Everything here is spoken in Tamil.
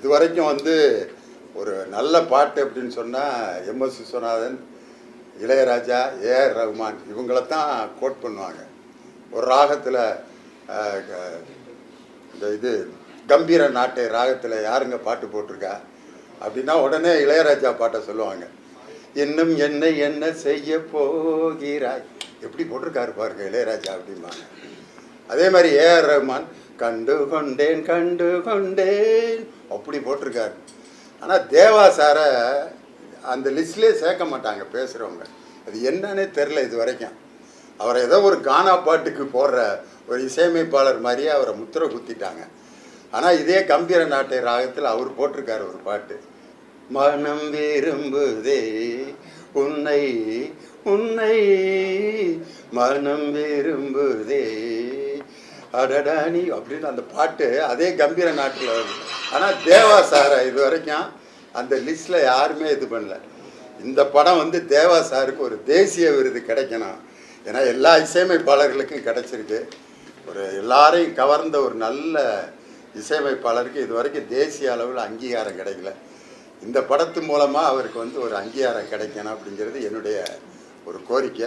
இது வரைக்கும் வந்து ஒரு நல்ல பாட்டு அப்படின்னு சொன்னால் M S Viswanathan Ilaiyaraaja A R Rahman இவங்கள தான் கோட் பண்ணுவாங்க. ஒரு ராகத்தில் இந்த இது கம்பீர நாட்டை ராகத்தில் யாருங்க பாட்டு போட்டிருக்கா? அப்படின்னா உடனே இளையராஜா பாட்டை சொல்லுவாங்க. இன்னும் என்ன என்ன செய்ய போகிறாய்? எப்படி போட்டிருக்காரு பாருங்க இளையராஜா அப்படிம்பாங்க. அதே மாதிரி ஏஆர் ரஹ்மான் கண்டு கொண்டேன் கண்டு கொண்டேன் அப்படி போட்டிருக்காரு. ஆனால் தேவா சாரை அந்த லிஸ்ட்லேயே சேர்க்க மாட்டாங்க பேசுகிறவங்க அது என்னன்னே தெரில இது வரைக்கும். அவரை ஏதோ ஒரு கானா பாட்டுக்கு போடுற ஒரு இசையமைப்பாளர் மாதிரியே அவரை முத்திரை குத்திட்டாங்க. ஆனால் இதே கம்பீர நாட்டை ராகத்தில் அவர் போட்டிருக்காரு ஒரு பாட்டு. மனம் விரும்புதே உன்னை உன்னை. மனம் விரும்புதே. அடடானி அப்படின்னு அந்த பாட்டு அதே கம்பீர நாட்டில் வருது. ஆனால் தேவா சாரை இது வரைக்கும் அந்த லிஸ்ட்டில் யாருமே இது பண்ணல. இந்த படம் வந்து தேவா சாருக்கு ஒரு தேசிய விருது கிடைக்கணும். ஏன்னா எல்லா இசையமைப்பாளர்களுக்கும் கிடைச்சிருக்கு. ஒரு எல்லாரையும் கவர்ந்த ஒரு நல்ல இசையமைப்பாளருக்கு இது வரைக்கும் தேசிய அளவில் அங்கீகாரம் கிடைக்கல. இந்த படத்து மூலமாக அவருக்கு வந்து ஒரு அங்கீகாரம் கிடைக்கணும் அப்படிங்கிறது என்னுடைய ஒரு கோரிக்கை.